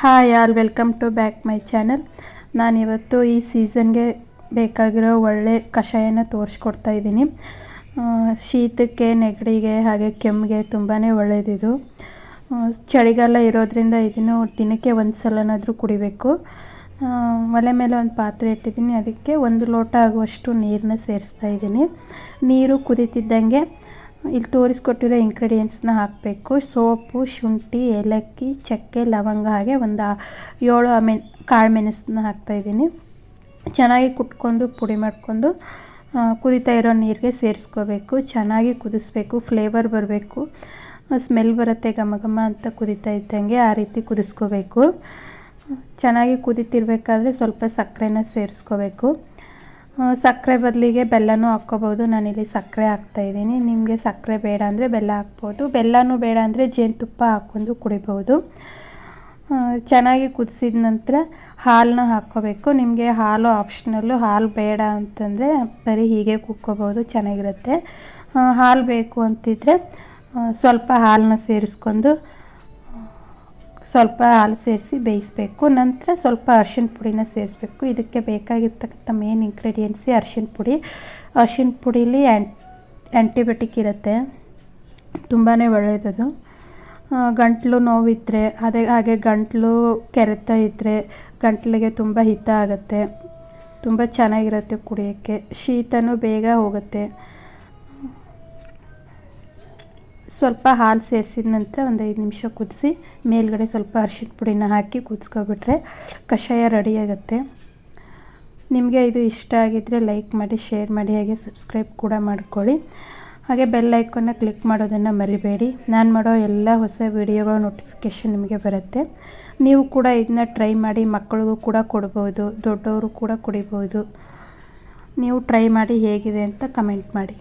Hi all, welcome to back my channel. ನಾನಿವತ್ತು ಈ ಸೀಸನ್ಗೆ ಬೇಕಾಗಿರೋ ಒಳ್ಳೆ ಕಷಾಯನ ತೋರಿಸ್ಕೊಡ್ತಾ ಇದ್ದೀನಿ. ಶೀತಕ್ಕೆ, ನೆಗಡಿಗೆ, ಹಾಗೆ ಕೆಮ್ಮಿಗೆ ತುಂಬಾ ಒಳ್ಳೆಯದಿದು ಚಳಿಗಾಲ ಇರೋದ್ರಿಂದ ಇದನ್ನು ದಿನಕ್ಕೆ ಒಂದು ಸಲನಾದರೂ ಕುಡಿಬೇಕು ಒಲೆ ಮೇಲೆ ಒಂದು ಪಾತ್ರೆ ಇಟ್ಟಿದ್ದೀನಿ. ಅದಕ್ಕೆ ಒಂದು ಲೋಟ ಆಗುವಷ್ಟು ನೀರನ್ನ ಸೇರಿಸ್ತಾ ಇದ್ದೀನಿ. ನೀರು ಕುದೀತಿದ್ದಂಗೆ ಇಲ್ಲಿ ತೋರಿಸ್ಕೊಟ್ಟಿರೋ ಇಂಗ್ರೀಡಿಯೆಂಟ್ಸ್ನ ಹಾಕಬೇಕು. ಸೋಪು, ಶುಂಠಿ, ಏಲಕ್ಕಿ, ಚಕ್ಕೆ, ಲವಂಗ ಹಾಗೆ ಒಂದು ಏಳು ಮೆನ್ ಕಾಳು ಮೆಣಸನ್ನ ಹಾಕ್ತಾಯಿದ್ದೀನಿ ಚೆನ್ನಾಗಿ ಕುಟ್ಕೊಂಡು, ಪುಡಿ ಮಾಡಿಕೊಂಡು ಕುದಿತಾ ಇರೋ ನೀರಿಗೆ ಸೇರಿಸ್ಕೋಬೇಕು. ಚೆನ್ನಾಗಿ ಕುದಿಸ್ಬೇಕು. ಫ್ಲೇವರ್ ಬರಬೇಕು. ಸ್ಮೆಲ್ ಬರುತ್ತೆ ಘಮ ಘಮ ಅಂತ ಕುದಿತಾ ಇದ್ದಂಗೆ ಆ ರೀತಿ ಕುದಿಸ್ಕೋಬೇಕು. ಚೆನ್ನಾಗಿ ಕುದಿತಿರ್ಬೇಕಾದ್ರೆ ಸ್ವಲ್ಪ ಸಕ್ಕರೆನ ಸೇರಿಸ್ಕೋಬೇಕು. ಸಕ್ಕರೆ ಬದಲಿಗೆ ಬೆಲ್ಲನೂ ಹಾಕ್ಕೋಬೋದು. ನಾನಿಲ್ಲಿ ಸಕ್ಕರೆ ಹಾಕ್ತಾಯಿದ್ದೀನಿ ನಿಮಗೆ ಸಕ್ಕರೆ ಬೇಡ ಅಂದರೆ ಬೆಲ್ಲ ಹಾಕ್ಬೋದು. ಬೆಲ್ಲನೂ ಬೇಡ ಅಂದರೆ ಜೇನುತುಪ್ಪ ಹಾಕ್ಕೊಂಡು ಕುಡಿಬೋದು. ಚೆನ್ನಾಗಿ ಕುದಿಸಿದ ನಂತರ ಹಾಲನ್ನ ಹಾಕ್ಕೋಬೇಕು. ನಿಮಗೆ ಹಾಲು ಆಪ್ಷನಲ್ಲು ಹಾಲು ಬೇಡ ಅಂತಂದರೆ ಬರೀ ಹೀಗೆ ಕುಕ್ಕೋಬೋದು. ಚೆನ್ನಾಗಿರುತ್ತೆ. ಹಾಲು ಬೇಕು ಅಂತಿದ್ರೆ ಸ್ವಲ್ಪ ಹಾಲನ್ನ ಸೇರಿಸ್ಕೊಂಡು ಸ್ವಲ್ಪ ಹಾಲು ಸೇರಿಸಿ ಬೇಯಿಸಬೇಕು. ನಂತರ ಸ್ವಲ್ಪ ಅರ್ಶಿಣ ಪುಡಿನ ಸೇರಿಸ್ಬೇಕು. ಇದಕ್ಕೆ ಬೇಕಾಗಿರ್ತಕ್ಕಂಥ ಮೇನ್ ಇಂಗ್ರೀಡಿಯೆಂಟ್ಸೇ ಅರ್ಶಿಣ ಪುಡಿ. ಅರ್ಶಿನ ಪುಡೀಲಿ ಆ್ಯಂಟ್ ಆ್ಯಂಟಿಬಯೋಟಿಕ್ ಇರುತ್ತೆ. ತುಂಬಾ ಒಳ್ಳೆಯದದು ಗಂಟ್ಲು ನೋವಿದ್ದರೆ ಅದೇ ಹಾಗೆ ಗಂಟ್ಲು ಕೆರೆತ ಇದ್ದರೆ ಗಂಟ್ಲಿಗೆ ತುಂಬ ಹಿತ ಆಗುತ್ತೆ. ತುಂಬ ಚೆನ್ನಾಗಿರುತ್ತೆ ಕುಡಿಯೋಕ್ಕೆ. ಶೀತನೂ ಬೇಗ ಹೋಗುತ್ತೆ. ಸ್ವಲ್ಪ ಹಾಲು ಸೇರಿಸಿದ ನಂತರ ಒಂದು ಐದು ನಿಮಿಷ ಕುದಿಸಿ ಮೇಲ್ಗಡೆ ಸ್ವಲ್ಪ ಅರಿಶಿನ ಪುಡಿನ ಹಾಕಿ ಕುದಿಸ್ಕೊಬಿಟ್ರೆ ಕಷಾಯ ರೆಡಿಯಾಗುತ್ತೆ ನಿಮಗೆ ಇದು ಇಷ್ಟ ಆಗಿದ್ದರೆ ಲೈಕ್ ಮಾಡಿ, ಶೇರ್ ಮಾಡಿ, ಹಾಗೆ ಸಬ್ಸ್ಕ್ರೈಬ್ ಕೂಡ ಮಾಡ್ಕೊಳ್ಳಿ. ಹಾಗೆ ಬೆಲ್ ಐಕನ್ನ ಕ್ಲಿಕ್ ಮಾಡೋದನ್ನು ಮರಿಬೇಡಿ. ನಾನು ಮಾಡೋ ಎಲ್ಲ ಹೊಸ ವಿಡಿಯೋಗಳ ನೋಟಿಫಿಕೇಷನ್ ನಿಮಗೆ ಬರುತ್ತೆ. ನೀವು ಕೂಡ ಇದನ್ನ ಟ್ರೈ ಮಾಡಿ, ಮಕ್ಕಳಿಗೂ ಕೂಡ ಕೊಡ್ಬೋದು, ದೊಡ್ಡವರು ಕೂಡ ಕುಡಿಬೋದು. ನೀವು ಟ್ರೈ ಮಾಡಿ ಹೇಗಿದೆ ಅಂತ ಕಮೆಂಟ್ ಮಾಡಿ.